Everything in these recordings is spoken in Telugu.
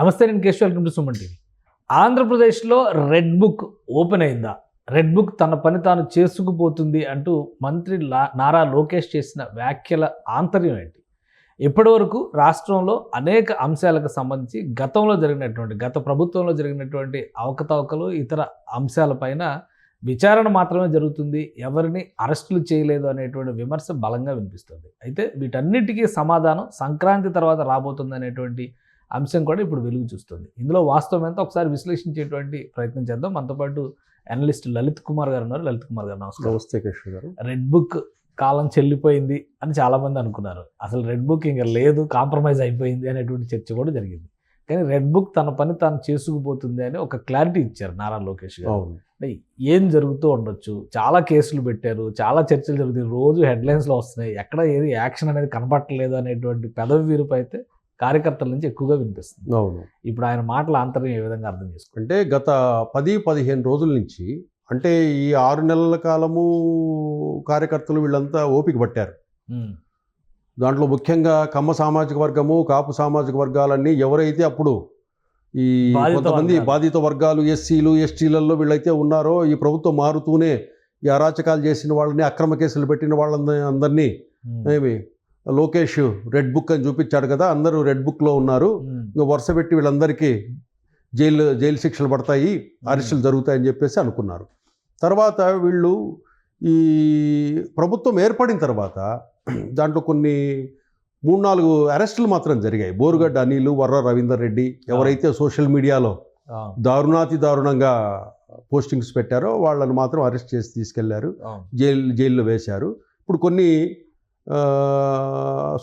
నమస్తే నేను Keshav. Welcome to Suman TV. ఆంధ్రప్రదేశ్లో రెడ్ బుక్ ఓపెన్ అయిందా? రెడ్ బుక్ తన పని తాను చేసుకుపోతుంది అంటూ మంత్రి లా- నారా లోకేష్ చేసిన వ్యాఖ్యల ఆంతర్యం ఏంటి? ఇప్పటివరకు రాష్ట్రంలో అనేక అంశాలకు సంబంధించి గతంలో జరిగినటువంటి గత ప్రభుత్వంలో జరిగినటువంటి అవకతవకలు ఇతర అంశాలపైన విచారణ మాత్రమే జరుగుతుంది. ఎవరిని అరెస్టులు చేయలేదు అనేటువంటి విమర్శ బలంగా వినిపిస్తుంది. అయితే వీటన్నిటికీ సమాధానం సంక్రాంతి తర్వాత రాబోతుంది అనేటువంటి అంశం కూడా ఇప్పుడు వెలుగు చూస్తుంది. ఇందులో వాస్తవం ఎంత? ఒకసారి విశ్లేషించేటువంటి ప్రయత్నం చేద్దాం. మనతో పాటు అనలిస్ట్ లలిత్ కుమార్ గారు ఉన్నారు. లలిత్ కుమార్ గారు నమస్కారం. నమస్తే కృష్ణ గారు. రెడ్ బుక్ కాలం చెల్లిపోయింది అని చాలా మంది అనుకున్నారు. అసలు రెడ్ బుక్ ఇంకా లేదు కాంప్రమైజ్ అయిపోయింది అనేటువంటి చర్చ కూడా జరిగింది. కానీ రెడ్ బుక్ తన పని తాను చేసుకుపోతుంది అని ఒక క్లారిటీ ఇచ్చారు నారా లోకేష్ గారు. ఏం జరుగుతూ ఉండొచ్చు? చాలా కేసులు పెట్టారు చాలా చర్చలు జరుగుతాయి. రోజు హెడ్లైన్స్లో వస్తున్నాయి. ఎక్కడ ఏది యాక్షన్ అనేది కనపట్టలేదు అనేటువంటి పెదవి వీరుపు అయితే కార్యకర్తల నుంచి ఎక్కువగా వినిపిస్తుంది. అవును. ఇప్పుడు ఆయన మాటల ఆంతర్యం ఏ విధంగా అర్థం చేసుకోండి అంటే గత పది పదిహేను రోజుల నుంచి అంటే ఈ ఆరు నెలల కాలము కార్యకర్తలు వీళ్ళంతా ఓపిక పట్టారు. దాంట్లో ముఖ్యంగా కమ్మ సామాజిక వర్గము కాపు సామాజిక వర్గాలన్నీ ఎవరైతే అప్పుడు ఈ కొంతమంది. బాధిత వర్గాలు ఎస్సీలు ఎస్టీలలో వీళ్ళైతే ఉన్నారో ఈ ప్రభుత్వం మారుతూనే ఈ అరాచకాలు చేసిన వాళ్ళని అక్రమ కేసులు పెట్టిన వాళ్ళందరినీ అందరినీ ఏమి లోకేష్ రెడ్ బుక్ అని చూపించాడు కదా అందరూ రెడ్ బుక్లో ఉన్నారు. ఇంకా వరుస పెట్టి వీళ్ళందరికీ జైలు జైలు శిక్షలు పడతాయి అరెస్టులు జరుగుతాయని చెప్పేసి అనుకున్నారు. తర్వాత వీళ్ళు ఈ ప్రభుత్వం ఏర్పడిన తర్వాత దాంట్లో కొన్ని మూడు నాలుగు అరెస్టులు మాత్రం జరిగాయి. బోరుగడ్డ అనిలు వర్ర రవీందర్ రెడ్డి ఎవరైతే సోషల్ మీడియాలో దారుణాతి దారుణంగా పోస్టింగ్స్ పెట్టారో వాళ్ళని మాత్రం అరెస్ట్ చేసి తీసుకెళ్ళారు. జైలు జైల్లో వేశారు. ఇప్పుడు కొన్ని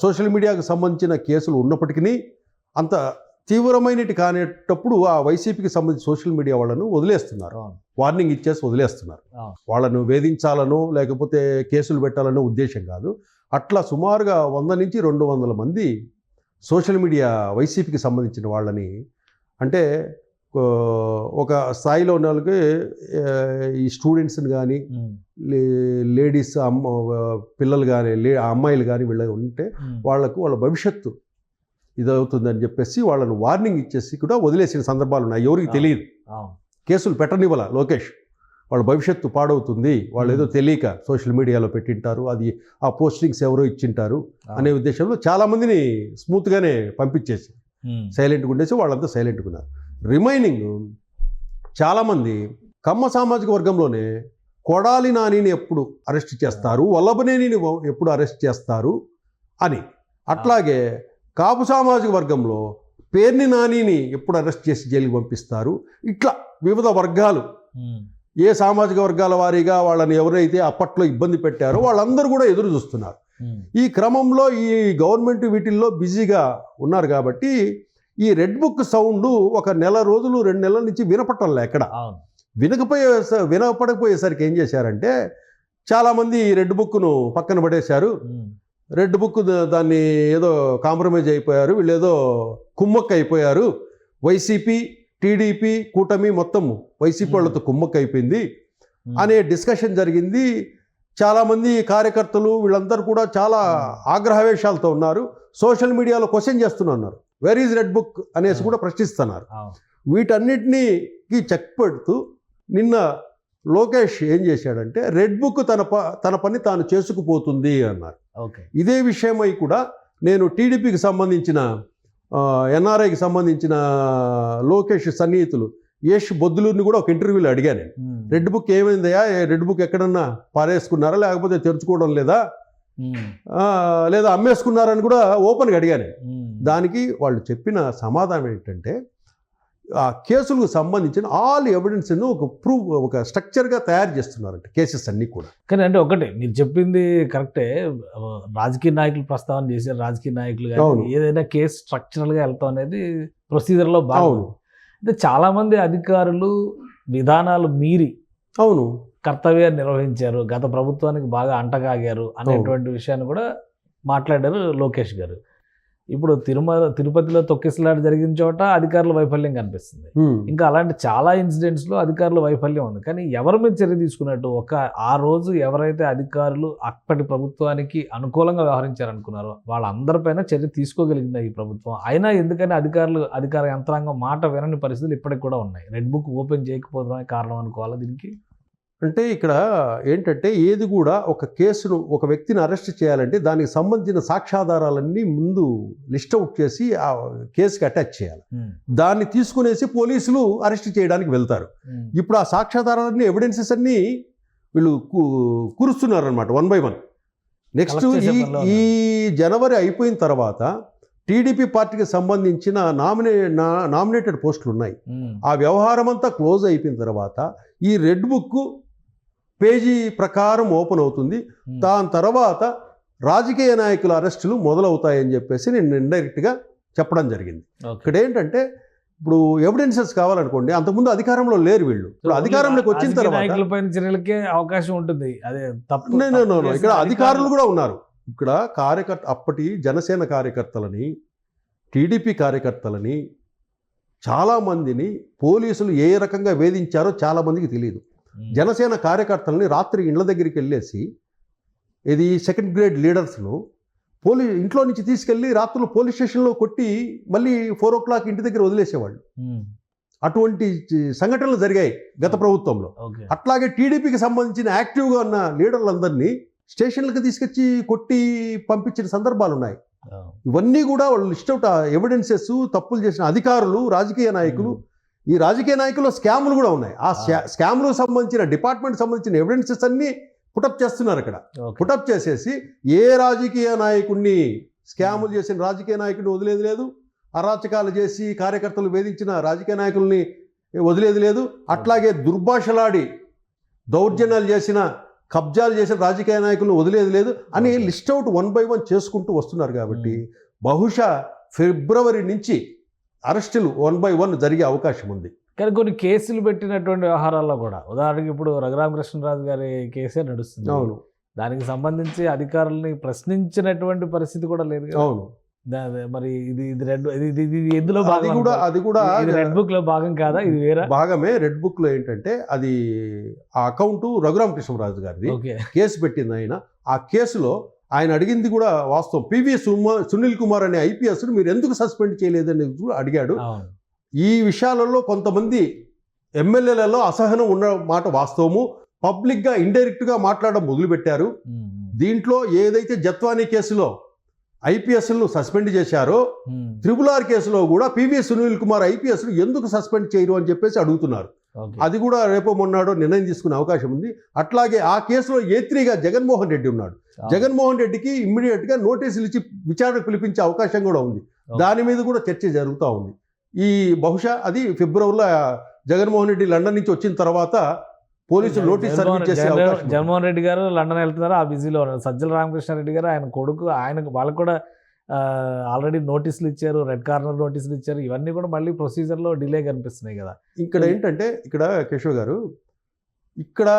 సోషల్ మీడియాకు సంబంధించిన కేసులు ఉన్నప్పటికీ అంత తీవ్రమైనటి కానేటప్పుడు ఆ వైసీపీకి సంబంధించి సోషల్ మీడియా వాళ్ళను వదిలేస్తున్నారు. వార్నింగ్ ఇచ్చేసి వదిలేస్తున్నారు. వాళ్ళను వేధించాలనో లేకపోతే కేసులు పెట్టాలనో ఉద్దేశం కాదు. అట్లా సుమారుగా వంద నుంచి రెండు వందల మంది సోషల్ మీడియా వైసీపీకి సంబంధించిన వాళ్ళని అంటే ఒక స్థాయిలో ఉన్న వాళ్ళకి ఈ స్టూడెంట్స్ని కానీ లే- లేడీస్ అమ్మ పిల్లలు కానీ లే అమ్మాయిలు కానీ వీళ్ళ ఉంటే వాళ్ళకు వాళ్ళ భవిష్యత్తు ఇదవుతుందని చెప్పేసి వాళ్ళను వార్నింగ్ ఇచ్చేసి కూడా వదిలేసిన సందర్భాలు ఉన్నాయి. ఎవరికి తెలియదు. కేసులు పెట్టనివ్వాల లోకేష్. వాళ్ళ భవిష్యత్తు పాడవుతుంది. వాళ్ళు ఏదో తెలియక సోషల్ మీడియాలో పెట్టింటారు. అది ఆ పోస్టింగ్స్ ఎవరో ఇచ్చింటారు అనే ఉద్దేశంలో చాలామందిని స్మూత్గానే పంపించేసి సైలెంట్గా ఉండేసి వాళ్ళంతా సైలెంట్గా ఉన్నారు. రిమైనింగ్ చాలామంది కమ్మ సామాజిక వర్గంలోనే కొడాలి నానిని ఎప్పుడు అరెస్ట్ చేస్తారు వల్లభనేనిని ఎప్పుడు అరెస్ట్ చేస్తారు అని. అట్లాగే కాపు సామాజిక వర్గంలో పేర్ని నానిని ఎప్పుడు అరెస్ట్ చేసి జైలుకి పంపిస్తారు ఇట్లా వివిధ వర్గాలు. ఏ సామాజిక వర్గాల వారీగా వాళ్ళని ఎవరైతే అప్పట్లో ఇబ్బంది పెట్టారో వాళ్ళందరూ కూడా ఎదురు చూస్తున్నారు. ఈ క్రమంలో ఈ గవర్నమెంట్ వీటిల్లో బిజీగా ఉన్నారు కాబట్టి ఈ రెడ్ బుక్ సౌండ్ ఒక నెల రోజులు రెండు నెలల నుంచి వినపట్టంలే ఎక్కడ. వినకపోయే వినపడకపోయేసరికి ఏం చేశారంటే చాలామంది ఈ రెడ్ బుక్ను పక్కన పడేశారు. రెడ్ బుక్ దాన్ని ఏదో కాంప్రమైజ్ అయిపోయారు వీళ్ళు ఏదో కుమ్మక్క అయిపోయారు వైసీపీ టీడీపీ కూటమి మొత్తం వైసీపీ వాళ్ళతో కుమ్మక్క అయిపోయింది అనే డిస్కషన్ జరిగింది. చాలామంది కార్యకర్తలు వీళ్ళందరూ కూడా చాలా ఆగ్రహవేశాలతో ఉన్నారు. సోషల్ మీడియాలో క్వశ్చన్ చేస్తున్నారు వెర్ ఈజ్ రెడ్ బుక్ అనేసి కూడా ప్రశ్నిస్తున్నారు. అవును. వీటన్నిటినీకి చెక్ పెడుతూ నిన్న లోకేష్ ఏం చేశాడంటే రెడ్ బుక్ తన ప తన పని తాను చేసుకుపోతుంది అన్నారు. ఓకే. ఇదే విషయమై కూడా నేను టీడీపీకి సంబంధించిన ఎన్ఆర్ఐకి సంబంధించిన లోకేష్ సన్నిహితులు యష్ బొద్దులూరిని కూడా ఒక ఇంటర్వ్యూలో అడిగాను రెడ్ బుక్ ఏమైందయ్యా? ఏ రెడ్ బుక్ ఎక్కడన్నా పారేసుకున్నారా? లేకపోతే తెరుచుకోవడం లేదా? లేదా అమ్మేసుకున్నారని కూడా ఓపెన్గా అడిగాను. దానికి వాళ్ళు చెప్పిన సమాధానం ఏంటంటే ఆ కేసులకు సంబంధించిన ఆల్ ఎవిడెన్స్ను ఒక ప్రూవ్ ఒక స్ట్రక్చర్గా తయారు చేస్తున్నారంట కేసెస్ అన్నీ కూడా కానీ అంటే ఒకటే మీరు చెప్పింది కరెక్టే రాజకీయ నాయకులు ప్రస్తావన చేశారు రాజకీయ నాయకులు. ఏదైనా కేసు స్ట్రక్చరల్గా వెళ్తాం అనేది ప్రొసీజర్లో భాగం అవును. అంటే చాలా మంది అధికారులు విధానాలు మీరి అవును కర్తవ్యాన్ని నిర్వహించారు. గత ప్రభుత్వానికి బాగా అంటగాగారు అనేటువంటి విషయాన్ని కూడా మాట్లాడారు లోకేష్ గారు. ఇప్పుడు తిరుమల తిరుపతిలో తొక్కిసలాట జరిగిన చోట అధికారుల వైఫల్యం కనిపిస్తుంది. ఇంకా అలాంటి చాలా ఇన్సిడెంట్స్లో అధికారుల వైఫల్యం ఉంది. కానీ ఎవరి మీద చర్య తీసుకున్నట్టు ఒక ఆ రోజు ఎవరైతే అధికారులు అప్పటి ప్రభుత్వానికి అనుకూలంగా వ్యవహరించారనుకున్నారో వాళ్ళందరిపైన చర్య తీసుకోగలిగిందా ఈ ప్రభుత్వం? అయినా ఎందుకని అధికారులు అధికార యంత్రాంగం మాట వినని పరిస్థితులు ఇప్పటికి కూడా ఉన్నాయి. రెడ్ బుక్ ఓపెన్ చేయకపోవడమే కారణం అనుకోవాలా దీనికి? అంటే ఇక్కడ ఏంటంటే ఏది కూడా ఒక కేసును ఒక వ్యక్తిని అరెస్ట్ చేయాలంటే దానికి సంబంధించిన సాక్ష్యాధారాలన్నీ ముందు లిస్ట్ అవుట్ చేసి ఆ కేసుకి అటాచ్ చేయాలి. దాన్ని తీసుకునేసి పోలీసులు అరెస్ట్ చేయడానికి వెళ్తారు. ఇప్పుడు ఆ సాక్ష్యాధారాలన్నీ ఎవిడెన్సెస్ అన్నీ వీళ్ళు కూరుస్తున్నారు అనమాట వన్ బై వన్ నెక్స్ట్ ఈ ఈ జనవరి అయిపోయిన తర్వాత టీడీపీ పార్టీకి సంబంధించిన నామినే నామినేటెడ్ పోస్టులు ఉన్నాయి ఆ వ్యవహారం అంతా క్లోజ్ అయిపోయిన తర్వాత ఈ రెడ్ బుక్ పేజీ ప్రకారం ఓపెన్ అవుతుంది. దాని తర్వాత రాజకీయ నాయకుల అరెస్టులు మొదలవుతాయని చెప్పేసి నేను ఇండైరెక్ట్గా చెప్పడం జరిగింది. ఇక్కడ ఏంటంటే ఇప్పుడు ఎవిడెన్సెస్ కావాలనుకోండి అంతకుముందు అధికారంలో లేరు వీళ్ళు. ఇప్పుడు అధికారంలోకి వచ్చిన తర్వాత చర్యలకే అవకాశం ఉంటుంది. అదే తప్పు ఇక్కడ అధికారులు. కూడా ఉన్నారు. ఇక్కడ కార్యకర్త అప్పటి జనసేన కార్యకర్తలని టీడీపీ కార్యకర్తలని చాలామందిని పోలీసులు ఏ రకంగా వేధించారో చాలామందికి తెలియదు. జనసేన కార్యకర్తలని రాత్రి ఇండ్ల దగ్గరికి వెళ్ళేసి ఇది సెకండ్ గ్రేడ్ లీడర్స్ను పోలీ ఇంట్లో నుంచి తీసుకెళ్ళి రాత్రులు పోలీస్ స్టేషన్లో కొట్టి మళ్ళీ ఫోర్ ఓ క్లాక్ ఇంటి దగ్గర వదిలేసేవాళ్ళు. అటువంటి సంఘటనలు జరిగాయి గత ప్రభుత్వంలో. అట్లాగే టీడీపీకి సంబంధించిన యాక్టివ్గా ఉన్న లీడర్లందరినీ స్టేషన్లకు తీసుకొచ్చి కొట్టి పంపించిన సందర్భాలు ఉన్నాయి. ఇవన్నీ కూడా వాళ్ళు లిస్ట్ అవుట్ ఎవిడెన్సెస్ తప్పులు చేసిన అధికారులు రాజకీయ నాయకులు ఈ రాజకీయ నాయకుల్లో స్కాములు కూడా ఉన్నాయి. ఆ. స్కాములకు సంబంధించిన డిపార్ట్మెంట్ సంబంధించిన ఎవిడెన్సెస్ అన్నీ పుటప్ చేస్తున్నారు అక్కడ. పుటప్ చేసేసి ఏ రాజకీయ నాయకుడిని స్కాములు చేసిన రాజకీయ నాయకుడిని వదిలేది లేదు. అరాచకాలు చేసి కార్యకర్తలు వేధించిన రాజకీయ నాయకుల్ని వదిలేది లేదు. అట్లాగే దుర్భాషలాడి దౌర్జన్యాలు చేసిన కబ్జాలు చేసిన రాజకీయ నాయకులను వదిలేది లేదు. అని. List out one by one చేసుకుంటూ వస్తున్నారు కాబట్టి బహుశా ఫిబ్రవరి నుంచి అరెస్టులు వన్ బై వన్ జరిగే అవకాశం ఉంది. కానీ కొన్ని కేసులు పెట్టినటువంటి వ్యవహారాల్లో కూడా ఉదాహరణకి ఇప్పుడు రఘురామకృష్ణరాజు గారి కేసే నడుస్తుంది. అవును. దానికి సంబంధించి అధికారుల్ని ప్రశ్నించినటువంటి పరిస్థితి కూడా లేదు. అవును. మరి ఇది ఇది రెడ్ ఇది ఇది- ఎందులో అది భాగం కూడా అది కూడా రెడ్ బుక్లో భాగం కాదా? ఇది వేరా? భాగమే రెడ్ బుక్లో ఏంటంటే అది ఆ అకౌంట్ రఘురామకృష్ణరాజు గారిది. కేసు పెట్టింది ఆయన. ఆ కేసులో ఆయన అడిగింది కూడా వాస్తవం. పివి సునీల్ కుమార్ అనే ఐపీఎస్ మీరు ఎందుకు సస్పెండ్ చేయలేదని కూడా అడిగాడు. ఈ విషయాలలో కొంతమంది ఎమ్మెల్యేలలో అసహనం ఉన్న మాట వాస్తవము. పబ్లిక్గా ఇండైరెక్ట్గా మాట్లాడడం మొదలుపెట్టారు. దీంట్లో ఏదైతే జత్వానీ కేసులో ఐపీఎస్ను సస్పెండ్ చేశారో త్రిపుల్ ఆర్ కేసులో కూడా పివి సునీల్ కుమార్ ఐపీఎస్ను ఎందుకు సస్పెండ్ చేయరు అని చెప్పేసి అడుగుతున్నారు. అది కూడా రేపో మొన్నాడో నిర్ణయం తీసుకునే అవకాశం ఉంది. అట్లాగే ఆ కేసులో ఏ త్రీగా జగన్మోహన్ రెడ్డి ఉన్నాడు. జగన్మోహన్ రెడ్డికి ఇమ్మీడియట్గా నోటీసులు ఇచ్చి విచారణ పిలిపించే అవకాశం కూడా ఉంది. దాని మీద కూడా చర్చ జరుగుతూ ఉంది. ఈ బహుశా అది ఫిబ్రవరిలో జగన్మోహన్ రెడ్డి లండన్ నుంచి వచ్చిన తర్వాత పోలీసులు నోటీస్ జగన్మోహన్ సర్వీస్ చేసే. జగన్మోహన్ రెడ్డి గారు లండన్ వెళ్తున్నారు? ఆ బిజీలో ఉన్నారు. సజ్జల రామకృష్ణారెడ్డి గారు ఆయన కొడుకు ఆయనకు వాళ్ళకు కూడా ఆల్రెడీ నోటీసులు ఇచ్చారు రెడ్ కార్నర్ నోటీసులు ఇచ్చారు ఇవన్నీ కూడా మళ్ళీ ప్రొసీజర్లో డిలే కనిపిస్తున్నాయి కదా. ఇక్కడ ఏంటంటే ఇక్కడ కేశవ్ గారు ఇక్కడ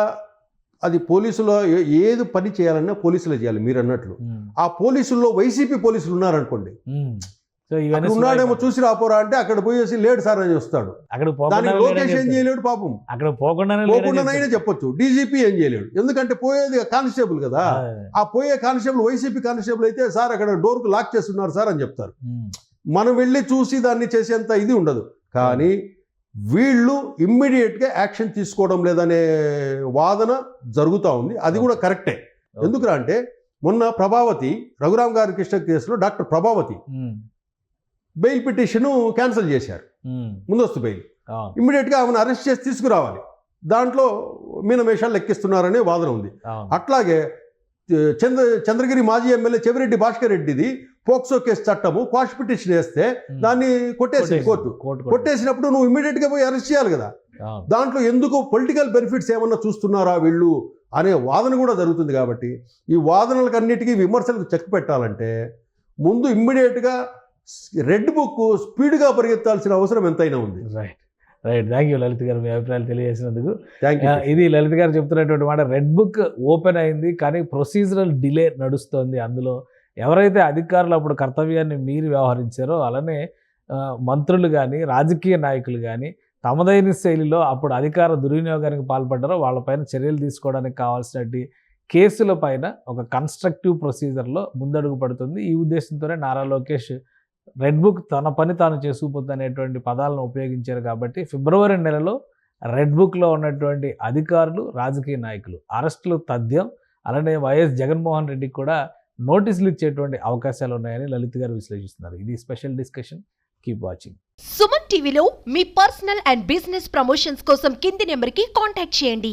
అది పోలీసులో ఏది పని చేయాలన్నా పోలీసులే చేయాలి మీరు అన్నట్లు ఆ పోలీసుల్లో వైసీపీ పోలీసులు ఉన్నారనుకోండి. సో ఇవన్నీ ఉన్నాడేమో చూసి రాపోరా అంటే అక్కడ పోయేసి లేడు సార్ అని వస్తాడు అక్కడ పోకుండా లోకేష్ ఏం చేయలేడు పాపం. అక్కడ పోకుండానే పోకుండానైనా చెప్పొచ్చు. డీజీపీ ఏం చేయలేడు. ఎందుకంటే పోయేది కానిస్టేబుల్ కదా. ఆ. పోయే కానిస్టేబుల్ వైసీపీ కానిస్టేబుల్ అయితే సార్ అక్కడ డోర్కు లాక్ చేస్తున్నారు సార్ అని చెప్తారు. మనం వెళ్ళి చూసి దాన్ని చేసేంత ఇది ఉండదు. కానీ వీళ్ళు ఇమ్మీడియట్గా యాక్షన్ తీసుకోవడం లేదనే వాదన జరుగుతూ ఉంది. అది కూడా కరెక్టే. ఎందుకురా అంటే మొన్న ప్రభావతి రఘురామ్ గారి కృష్ణ కేసులో doctor Prabhavati bail petition cancel చేశారు. ముందస్తు బెయిల్. ఇమ్మీడియట్గా ఆమెను అరెస్ట్ చేసి తీసుకురావాలి. దాంట్లో మీనమేషాలు లెక్కిస్తున్నారనే వాదన ఉంది. అట్లాగే చంద్ర చంద్రగిరి మాజీ ఎమ్మెల్యే చెవిరెడ్డి భాస్కర్ రెడ్డిది పోక్సో కేసు చట్టము క్వాష్ పిటిషన్ వేస్తే దాన్ని కొట్టేసింది కోర్టు. కొట్టేసినప్పుడు నువ్వు ఇమ్మీడియట్గా పోయి అరెస్ట్ చేయాలి కదా. దాంట్లో ఎందుకు పొలిటికల్ బెనిఫిట్స్ ఏమన్నా చూస్తున్నారా వీళ్ళు అనే వాదన కూడా జరుగుతుంది కాబట్టి ఈ వాదనలకు అన్నిటికీ విమర్శలకు చెక్ పెట్టాలంటే ముందు ఇమ్మీడియట్గా రెడ్ బుక్ స్పీడ్గా పరిగెత్తాల్సిన అవసరం ఎంతైనా ఉంది. Right right thank you Lalit గారు. మీ అభిప్రాయాలు తెలియజేసినందుకు. యూ ఇది లలిత్ గారు చెప్తున్నటువంటి మాట. రెడ్ బుక్ ఓపెన్ అయింది కానీ ప్రొసీజరల్ డిలే నడుస్తోంది అందులో. ఎవరైతే అధికారులు అప్పుడు కర్తవ్యాన్ని మీరి వ్యవహరించారో అలానే ఆ, మంత్రులు కానీ రాజకీయ నాయకులు కానీ తమదైన శైలిలో అప్పుడు అధికార దుర్వినియోగానికి పాల్పడ్డారో వాళ్ళపైన చర్యలు తీసుకోవడానికి కావాల్సినటువంటి కేసుల పైన ఒక కన్స్ట్రక్టివ్ ప్రొసీజర్లో ముందడుగు పడుతుంది. ఈ ఉద్దేశంతోనే నారా లోకేష్ రెడ్ బుక్ తన పని తాను చేసుకుపోతుంది అనేటువంటి పదాలను ఉపయోగించారు కాబట్టి ఫిబ్రవరి నెలలో రెడ్ బుక్లో ఉన్నటువంటి అధికారులు రాజకీయ నాయకులు అరెస్టులు తథ్యం అలానే వైఎస్ జగన్మోహన్ రెడ్డికి కూడా నోటీసులు ఇచ్చేటువంటి అవకాశాలు ఉన్నాయని లలిత్ గారు విశ్లేషిస్తున్నారు. ఇది special discussion. Keep watching Suman టీవీలో మీ పర్సనల్ అండ్ బిజినెస్ ప్రమోషన్స్ కోసం కింది నెంబర్కి కాంటాక్ట్ చేయండి.